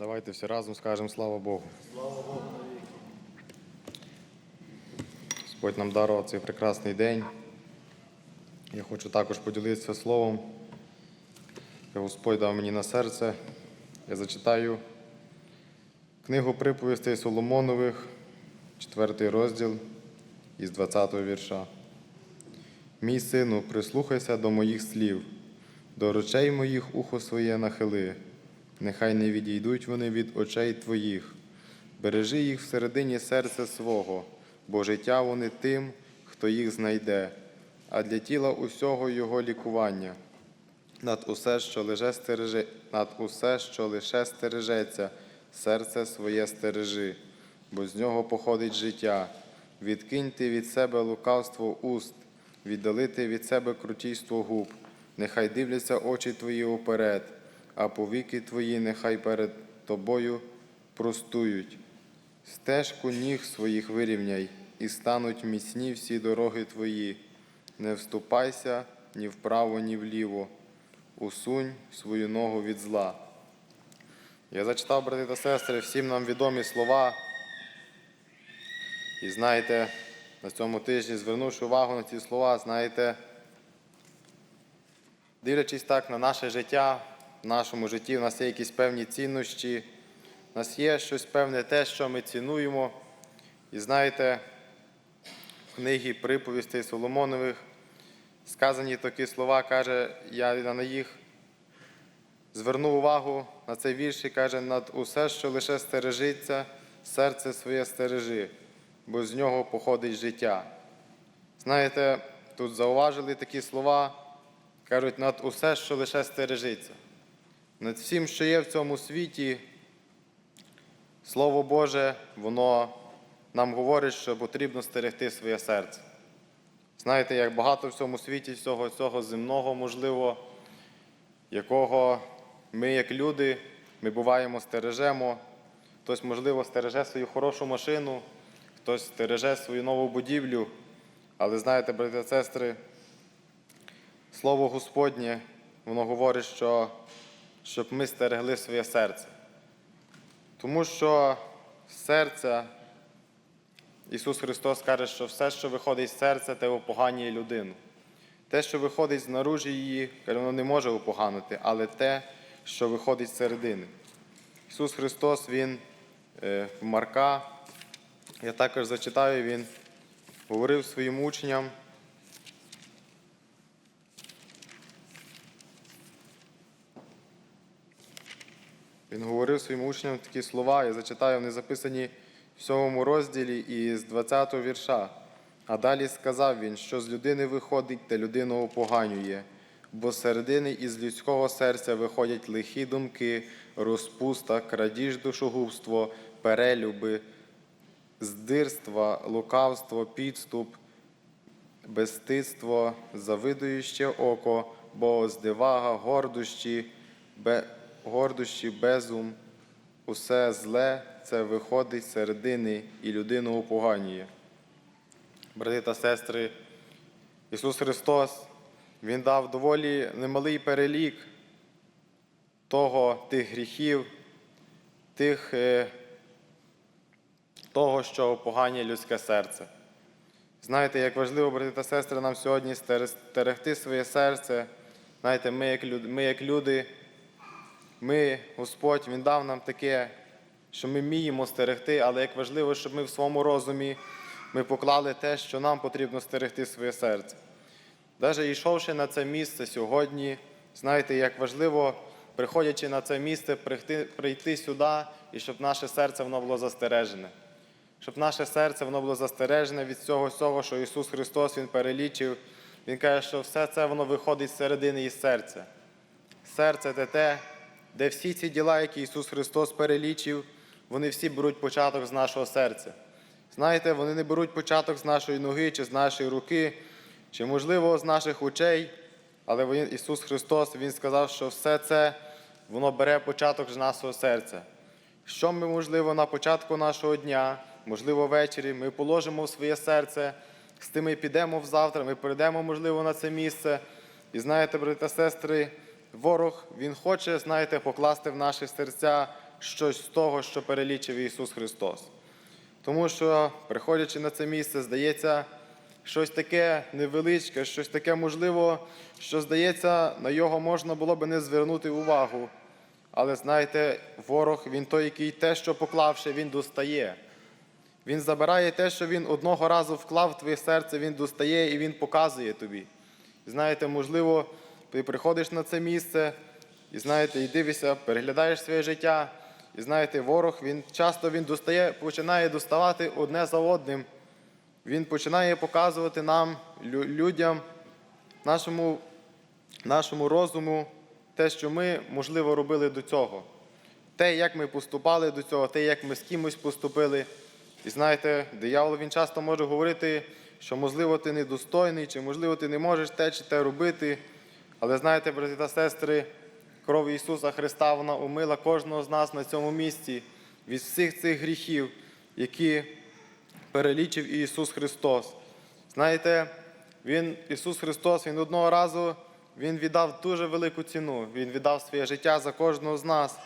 Давайте всі разом скажемо слава Богу. Господь нам дарував цей прекрасний день. Я хочу також поділитися словом, Господь дав мені на серце. Я зачитаю книгу приповістей Соломонових, 4 розділ із 20 вірша. Мій сину, прислухайся до моїх слів, до речей моїх ухо своє нахили, нехай не відійдуть вони від очей твоїх. Бережи їх всередині серця свого, бо життя вони тим, хто їх знайде, а для тіла усього його лікування. Над усе, що лише стереже, над усе, що лише стережеться, серце своє стережи, бо з нього походить життя. Відкиньте від себе лукавство уст, віддалити від себе крутійство губ, нехай дивляться очі твої уперед, а повіки твої нехай перед тобою простують. Стежку ніг своїх вирівняй, і стануть міцні всі дороги твої. Не вступайся ні вправо, ні вліво, усунь свою ногу від зла. Я зачитав, брати та сестри, всім нам відомі слова. І знаєте, на цьому тижні, звернувши увагу на ці слова, знаєте, дивлячись так на наше життя, в нашому житті, в нас є якісь певні цінності, в нас є щось певне те, що ми цінуємо. І знаєте, в книгі приповістей Соломонових сказані такі слова, каже, я на їх звернув увагу на цей вірш і каже, над усе, що лише стережиться, серце своє стережи, бо з нього походить життя. Знаєте, тут зауважили такі слова, кажуть, над усе, що лише стережиться. Над всім, що є в цьому світі, Слово Боже, воно нам говорить, що потрібно стерегти своє серце. Знаєте, як багато в цьому світі всього цього земного, можливо, якого ми, як люди, ми буваємо, стережемо. Хтось, можливо, стереже свою хорошу машину, хтось стереже свою нову будівлю. Але знаєте, брати та сестри, Слово Господнє, воно говорить, що щоб ми стерегли своє серце. Тому що з серця Ісус Христос каже, що все, що виходить з серця, те опоганює людину. Те, що виходить знаружі її, воно не може опоганити, але те, що виходить з середини. Ісус Христос, Він е, в Марка, я також зачитаю, Він говорив своїм учням. Він говорив своїм учням такі слова, я зачитаю, вони записані в сьомому розділі із 20 го вірша. А далі сказав він, що з людини виходить, те людину опоганює, бо з середини із людського серця виходять лихі думки, розпуста, крадіж душогубство, перелюби, здирства, лукавство, підступ, безстидство, завидующе око, богоздивага, гордощі, бе, гордощі, безум, усе зле це виходить з середини і людину опоганює. Брати та сестри, Ісус Христос, Він дав доволі немалий перелік того, тих гріхів, тих, е, того, що опоганює людське серце. Знаєте, як важливо, брати та сестри, нам сьогодні стерегти своє серце. Знаєте, ми як люди, ми, як люди, ми, Господь, Він дав нам таке, що ми вміємо стерегти, але як важливо, щоб ми в своєму розумі ми поклали те, що нам потрібно стерегти своє серце. Навіть йшовши на це місце сьогодні, знаєте, як важливо, приходячи на це місце, прийти, прийти сюди і щоб наше серце воно було застережене. Щоб наше серце воно було застережене від цього всього, що Ісус Христос Він перелічив. Він каже, що все це воно виходить з середини із серця. Серце це те, де всі ці діла, які Ісус Христос перелічив, вони всі беруть початок з нашого серця. Знаєте, вони не беруть початок з нашої ноги чи з нашої руки, чи, можливо, з наших очей, але Він- Ісус Христос Він сказав, що все це воно бере початок з нашого серця. Що ми, можливо, на початку нашого дня, можливо, ввечері, ми положимо в своє серце, з тим ми підемо взавтра, ми прийдемо, можливо, на це місце. І знаєте, брати та сестри, ворог, він хоче, знаєте, покласти в наші серця щось з того, що перелічив Ісус Христос. Тому що, приходячи на це місце, здається, щось таке невеличке, щось таке можливо, що здається, на його можна було би не звернути увагу. Але знаєте, ворог, він той, який те, що поклавши, він достає. Він забирає те, що він одного разу вклав в твоє серце, він достає і він показує тобі. Знаєте, можливо, ти приходиш на це місце, і знаєте, і дивишся, переглядаєш своє життя. І знаєте, ворог він часто він достає, починає доставати одне за одним. Він починає показувати нам, людям, нашому, нашому розуму, те, що ми, можливо, робили до цього. Те, як ми поступали до цього, те, як ми з кимось поступили. І знаєте, диявол він часто може говорити, що можливо ти недостойний, чи можливо ти не можеш те чи те робити. Але знаєте, брати та сестри, кров Ісуса Христа вона умила кожного з нас на цьому місці від всіх цих гріхів, які перелічив Ісус Христос. Знаєте, він, Ісус Христос, Він одного разу Він віддав дуже велику ціну. Він віддав своє життя за кожного з нас,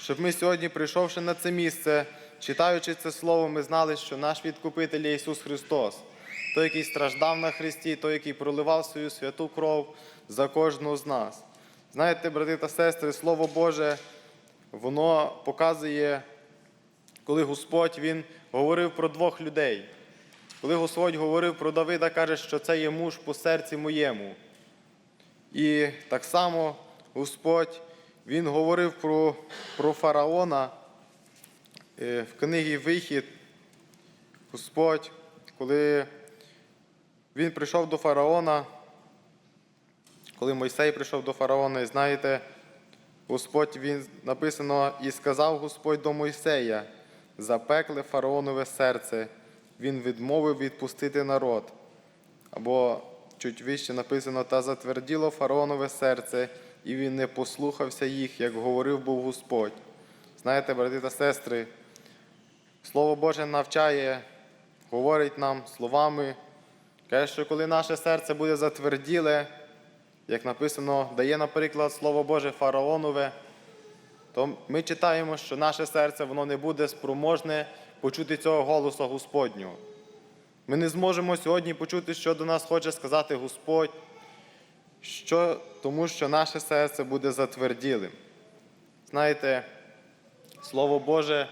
щоб ми сьогодні, прийшовши на це місце, читаючи це слово, ми знали, що наш відкупитель є Ісус Христос, той, який страждав на Христі, той, який проливав свою святу кров за кожного з нас. Знаєте, брати та сестри, Слово Боже, воно показує коли Господь Він говорив про двох людей. Коли Господь говорив про Давида, каже, що це є муж по серці моєму. І так само Господь Він говорив про, про фараона е, в книгі Вихід. Господь, коли він прийшов до фараона, коли Мойсей прийшов до фараона, і знаєте, Господь він написано, і сказав Господь до Мойсея, запекле фараонове серце, він відмовив відпустити народ. Або чуть вище написано, та затверділо фараонове серце, і він не послухався їх, як говорив був Господь. Знаєте, брати та сестри, Слово Боже навчає, говорить нам словами, каже, що коли наше серце буде затверділе, як написано, дає, наприклад, Слово Боже фараонове, то ми читаємо, що наше серце воно не буде спроможне почути цього голосу Господнього. Ми не зможемо сьогодні почути, що до нас хоче сказати Господь, що, тому що наше серце буде затверділим. Знаєте, Слово Боже,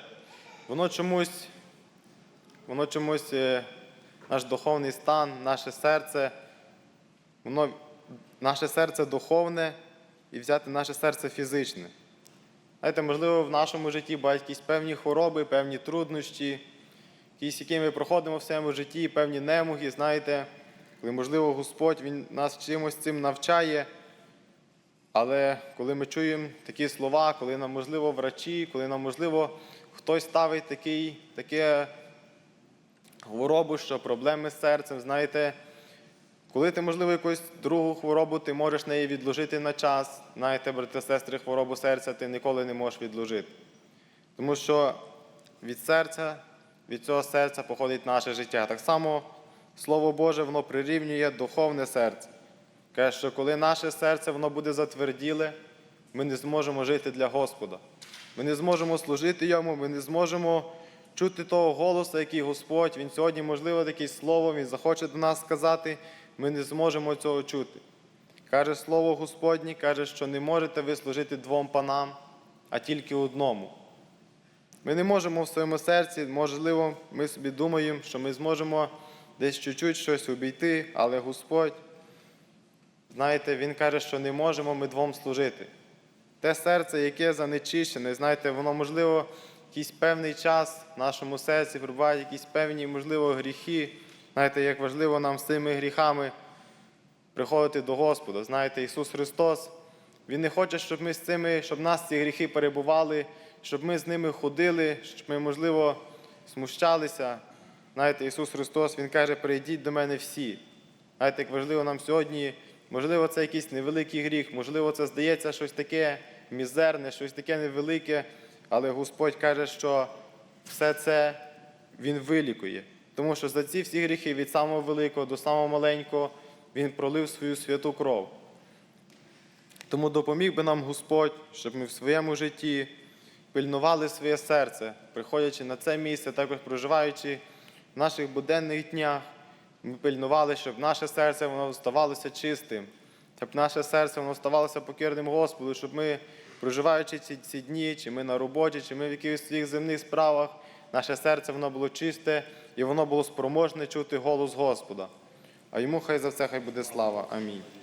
воно чомусь, воно чомусь, е, наш духовний стан, наше серце, воно, наше серце духовне і взяти наше серце фізичне. Знаєте, можливо, в нашому житті бувають якісь певні хвороби, певні труднощі, якісь, які ми проходимо в своєму житті, певні немуги, знаєте, коли, можливо, Господь Він нас чимось цим навчає. Але коли ми чуємо такі слова, коли нам, можливо, врачі, коли нам, можливо, хтось ставить такий, таке хворобу, що проблеми з серцем, знаєте, коли ти, можливо, якусь другу хворобу, ти можеш неї відложити на час. Знаєте, брати сестри, хворобу серця ти ніколи не можеш відложити. Тому що від серця, від цього серця походить наше життя. Так само Слово Боже, воно прирівнює духовне серце. Каже, що коли наше серце воно буде затверділе, ми не зможемо жити для Господа. Ми не зможемо служити Йому, ми не зможемо чути того голосу, який Господь, Він сьогодні, можливо, таке слово, Він захоче до нас сказати, ми не зможемо цього чути. Каже Слово Господнє, каже, що не можете ви служити двом панам, а тільки одному. Ми не можемо в своєму серці, можливо, ми собі думаємо, що ми зможемо десь чуть-чуть щось обійти, але Господь, знаєте, Він каже, що не можемо ми двом служити. Те серце, яке занечищене, знаєте, воно, можливо, якийсь певний час в нашому серці прибувають якісь певні, можливо, гріхи. Знаєте, як важливо нам з цими гріхами приходити до Господа. Знаєте, Ісус Христос, Він не хоче, щоб ми з цими, щоб нас ці гріхи перебували, щоб ми з ними ходили, щоб ми, можливо, смущалися. Знаєте, Ісус Христос, Він каже, прийдіть до мене всі. Знаєте, як важливо нам сьогодні, можливо, це якийсь невеликий гріх, можливо, це здається щось таке мізерне, щось таке невелике, але Господь каже, що все це Він вилікує. Тому що за ці всі гріхи від самого великого до самого маленького Він пролив свою святу кров. Тому допоміг би нам Господь, щоб ми в своєму житті пильнували своє серце, приходячи на це місце, також проживаючи в наших буденних днях. Ми пильнували, щоб наше серце воно ставалося чистим, щоб наше серце воно ставалося покірним Господу, щоб ми, проживаючи ці, ці дні, чи ми на роботі, чи ми в якихось своїх земних справах, наше серце воно було чисте і воно було спроможне чути голос Господа. А йому хай за все хай буде слава. Амінь.